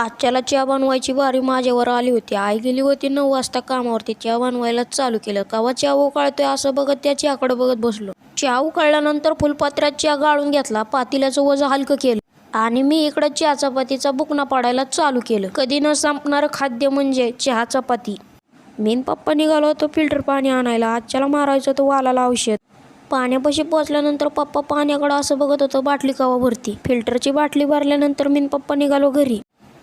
आजच्याला चहा बनवायची बारी माझ्यावर आली होती. आई गेली होती नऊ वाजता कामावरती. चहा बनवायला चालू केलं. कवा चहा उकाळतोय असं बघत त्या चहाकडे बघत बसलो. चहा उकळल्यानंतर फुलपात्र्यात चहा गाळून घेतला. पातील्याचं वजन हलकं केलं. आणि मी इकडं चहा चपातीचा बुकना पाडायला चालू केलं. कधी न संपणारं खाद्य म्हणजे चहा चपाती. मेन पप्पा निघालो होतो फिल्टर पाणी आणायला. आजच्याला मारायचं होतं वालाला औषध. पाण्यापाशी पोचल्यानंतर पप्पा पाण्याकडं असं बघत होतं बाटली कवा भरती फिल्टरची बाटली भरल्यानंतर मीन पप्पा निघालो घरी.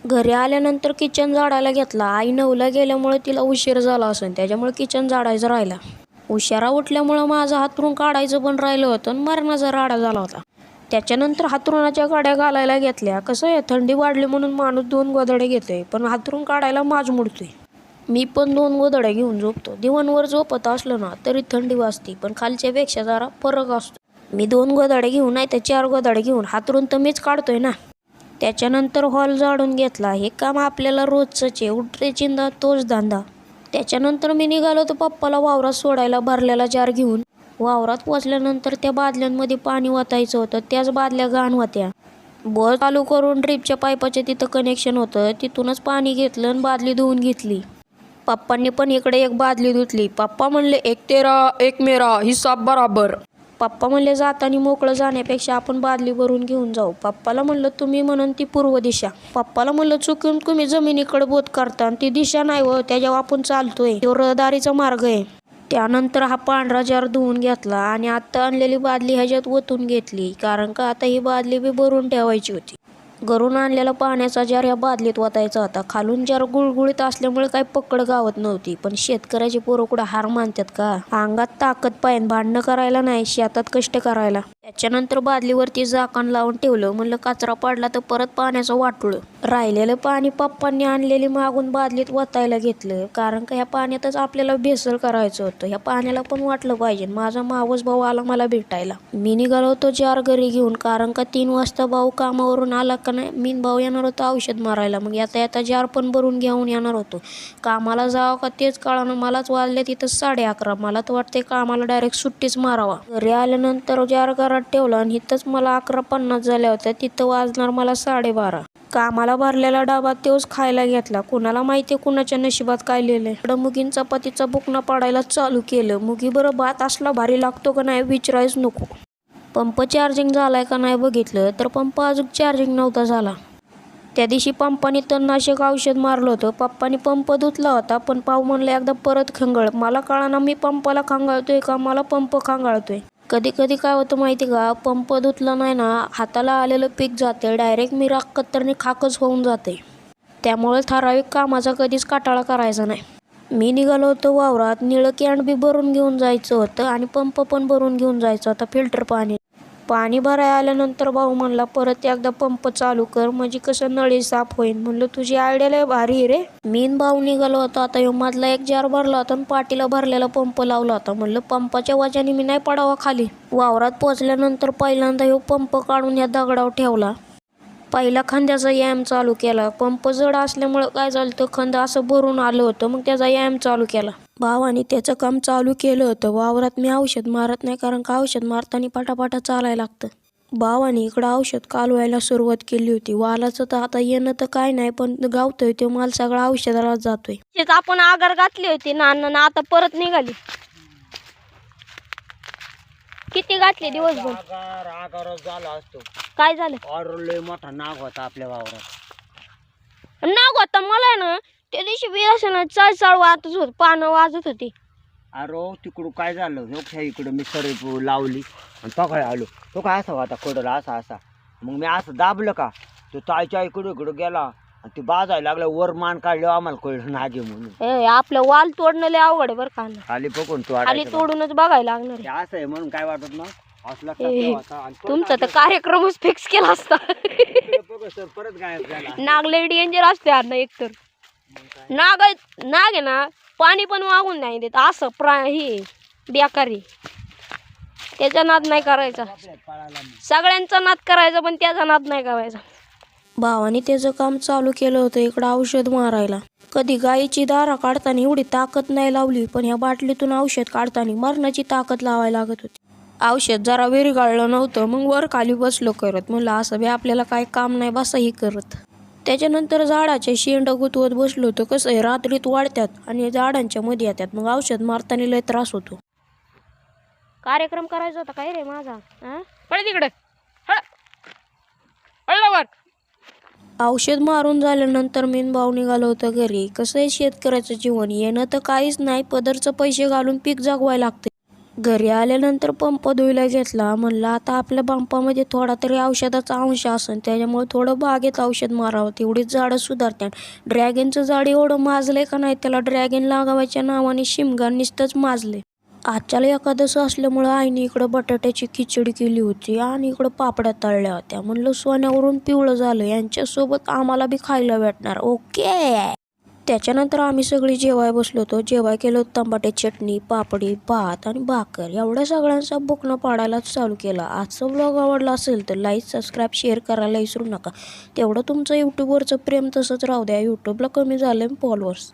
घरी आल्यानंतर किचन झाडायला घेतला. आई नऊला गेल्यामुळे तिला उशीर झाला असेल त्याच्यामुळे किचन झाडायचं राहिला. उशिरा उठल्यामुळं माझं हातरून काढायचं पण राहिलं होतं आणि मरणाचा राडा झाला होता. त्याच्यानंतर हातरुणाच्या गाड्या घालायला घेतल्या. कसं आहे थंडी वाढली म्हणून माणूस दोन गोदडे घेतोय पण हातरून काढायला माज मुडतोय. मी पण दोन गोदड्या घेऊन झोपतो. दिवणवर झोपत असलं ना तरी थंडी वाजते पण खालच्यापेक्षा जरा फरक असतो. मी दोन गोदड्या घेऊन नाही तर चार गोदाडे घेऊन हातरून तर मीच काढतोय ना. त्याच्यानंतर हॉल जाडून घेतला. हे काम आपल्याला रोजचंच आहे. उठरे चिंदा तोच धंदा. त्याच्यानंतर मी निघालो तर पप्पाला वावरात सोडायला भरलेला जार घेऊन. वावरात पोचल्यानंतर त्या बादल्यांमध्ये पाणी वाचायचं होतं. त्याच बादल्या घाण होत्या. बोर चालू करून ड्रीपच्या पायपाचे तिथं कनेक्शन होतं. तिथूनच पाणी घेतलं आणि बादली धुवून घेतली. पप्पांनी पण इकडे एक बादली धुतली. पप्पा म्हणले एक तेरा एक मेरा हिसाब बराबर. पप्पा म्हणले जाताना मोकळं जाण्यापेक्षा आपण बादली भरून घेऊन जाऊ. पप्पाला म्हणलं तुम्ही म्हणून ती पूर्व दिशा. पप्पाला म्हणलं चुकून तुम्ही जमिनीकडे बोध करता आणि ती दिशा नाही व त्याच्यावर आपण चालतोय. तो रहदारीचा मार्ग आहे. त्यानंतर हा पांढरा जार धुवून घेतला आणि आता आणलेली बादली ह्याच्यात ओतून घेतली कारण का आता ही बादली बी भरून ठेवायची होती. घरून आणलेला पाण्याचा जार ह्या बादलीत ओतायचा होता. खालून जार गुळगुळीत असल्यामुळे काही पकड गावत नव्हती. पण शेतकऱ्याची पोरं कुठं हार मानतात का? अंगात ताकद पाहिजे भांडणं करायला नाही शेतात कष्ट करायला. त्याच्यानंतर बादलीवरती झाकण लावून ठेवलं. म्हणलं कचरा पडला तर परत पाण्याचं वाटलं राहिलेलं पाणी पप्पांनी आणलेली मागून बादलीत वतायला घेतलं. कारण का ह्या पाण्यातच आपल्याला भेसळ करायचं होतं. ह्या पाण्याला पण वाटलं पाहिजे. माझा मावस भाऊ आला मला भेटायला. मी निघालो होतो जार घरी घेऊन. कारण का तीन वाजता भाऊ कामावरून आला का नाही मीन भाऊ येणार होतो औषध मारायला. मग आता आता जार पण भरून घेऊन येणार होतो. कामाला जावं का तेच कळानं. मलाच वाजले तिथं साडे अकरा. मला तर वाटते कामाला डायरेक्ट सुट्टीच मारावा. घरी आल्यानंतर जार घरात ठेवला आणि इथंच मला अकरा पन्नास झाल्या होत्या. तिथं वाजणार मला साडेबारा. कामाला भरलेला डबा तोच खायला घेतला. कुणाला माहिती कुणाच्या नशिबात काय लिहिलंय? इकडं मुगीन चपातीचा बुकना पाडायला चालू केलं. मुगी बरं भात असला भारी लागतो का नाही विचारायच नको. पंप चार्जिंग झालाय का नाही बघितलं तर पंप अजून चार्जिंग नव्हता झाला. त्या दिवशी पंपाने तणनाशक औषध मारलं होतं. पप्पाने पंप धुतला होता पण पाहू म्हणलं एकदा परत खंगळ. मला कळाना मी पंपाला खांगाळतोय का? मला पंप खांगाळतोय. कधी कधी काय होतं माहिती का? पंप धुतला नाही ना हाताला आलेलं पीक जाते. डायरेक्ट मी राख कत्तरने खाकच होऊन जाते. त्यामुळे ठराविक कामाचा कधीच काटाळा करायचा नाही. मी निघालो होतो वावरात. निळं कॅन बी भरून घेऊन जायचं होतं आणि पंप पण भरून घेऊन जायचं होता. फिल्टर पाणी. पाणी भरायला आल्यानंतर भाऊ म्हणला परत एकदा पंप चालू कर म्हणजे कसं नळी साफ होईल म्हणलं तुझी आयडिया लय भारी रे. मीन भाऊ निघालो होतो आता ह्यो मधला एक जार भरला होता आणि पाटीला भरलेला पंप लावला होता. म्हणलं पंपाच्या वाजाने मी नाही पडावा खाली. वावरात पोचल्यानंतर पहिल्यांदा ह्यो पंप काढून या दगडावर ठेवला. पहिला खांद्याचा याम चालू केला. पंप जड असल्यामुळं काय झालं तर खंद असं भरून आलं होतं मग त्याचा याम चालू केला. भावाने त्याचं काम चालू केलं होतं. वावरात मी औषध मारत नाही कारण का औषध मारताना पाटापाटा चालायला लागतं. भावाने इकडं औषध कालवायला सुरुवात केली होती. वालाचं तर आता येणं तर काय नाही पण गावतोय तो माल सगळा औषधाला जातोय. शेत आपण आगार घातली होती ना ना आता परत निघाली. किती घातली दिवसभर? आगार आगारच झाला असतो. काय झालं? लय मोठा नाग होता आपल्या वावरात. नाग होता मला आहे ना त्या दिवशी बी असं ना चाळ चाळ वाजत होत पानं वाजत होती. अरे तिकडून काय झालं? लोकशा इकडं मी सरी लावली. आणि तो काय आलो? तो काय असा होता कडला असा असा. मग मी असं दाबलं का? तो ताईच्या इकडं इकडं गेला. आणि ते बाजायला लागला वर मान काढलं आम्हाला कळलं नागे म्हणून. ए आपलं वाल तोडणं लय अवघड आहे बरं का ना. खाली बघून तो खाली अडायचा तोडूनच बघायला लागणार असं आहे म्हणून काय वाटत ना? असला ए, आणि तुमचा तर कार्यक्रमच फिक्स केला असता. इकडे बघ सर परत गायब झाला. नाग लय डेंजर असते एकतर. नाग नाग आहे ना पाणी पण वागून नाही देत. असं प्रा हे बेकारी. त्याचा नाद नाही करायचा. सगळ्यांचा नाद करायचा पण त्याचा नाद नाही करायचा. भावाने त्याचं काम चालू केलं होतं इकडं औषध मारायला. कधी गायीची दारा काढताना एवढी ताकद नाही लावली पण ह्या बाटलीतून औषध काढताना मरणाची ताकद लावायला लागत होती. औषध जरा विरघळलं नव्हतं मग वर खाली बसलो करत. म्हणलं असं बी आपल्याला काय काम नाही बसाही करत. त्याच्यानंतर झाडाचे शेंड गुतवत बसलो होतो. कसं आहे रात्रीत वाढतात आणि झाडांच्या मध्ये येतात. मग औषध मारताना लय त्रास होतो. कार्यक्रम करायचा होता काय रे माझा? हा पळ तिकडे. हळ. हळ लवकर. औषध मारून झाल्यानंतर मी न भाऊ निघालो होतो घरी. कसं आहे शेतकऱ्याचं जीवन? येणं तर काहीच नाही. पदरचं पैसे घालून पीक जगवायला लागते घरी आल्यानंतर पंप धुयला घेतला. म्हणलं आता आपल्या पंपामध्ये थोडा तरी औषधाचा अंश असेल त्याच्यामुळे थोडं बागेत औषध मारावं तेवढीच झाडं सुधारतात ड्रॅगनचं झाड एवढं माजलंय का नाही त्याला ड्रॅगन लागावायच्या नावाने शिमगा निस्तच माजले आजच्याला एखादसं असल्यामुळं आईने इकडं बटाट्याची खिचडी केली होती आणि इकडं पापड्या तळल्या होत्या. म्हणलं सोन्यावरून पिवळं झालं यांच्यासोबत आम्हाला बी खायला भेटणार ओके? त्याच्यानंतर आम्ही सगळी जेवाय बसलो होतो. जेवाय केलं होतं टमाटे चटणी पापडी भात आणि भाकर एवढ्या सगळ्यांचा बुकणं पाडायलाच चालू केला. आजचा ब्लॉग आवडला असेल तर लाईक सबस्क्राईब शेअर करायला विसरू नका. तेवढं तुमचं यूट्यूबवरचं प्रेम तसंच राहू द्या. यूट्यूबला कमी झालं फॉलोअर्स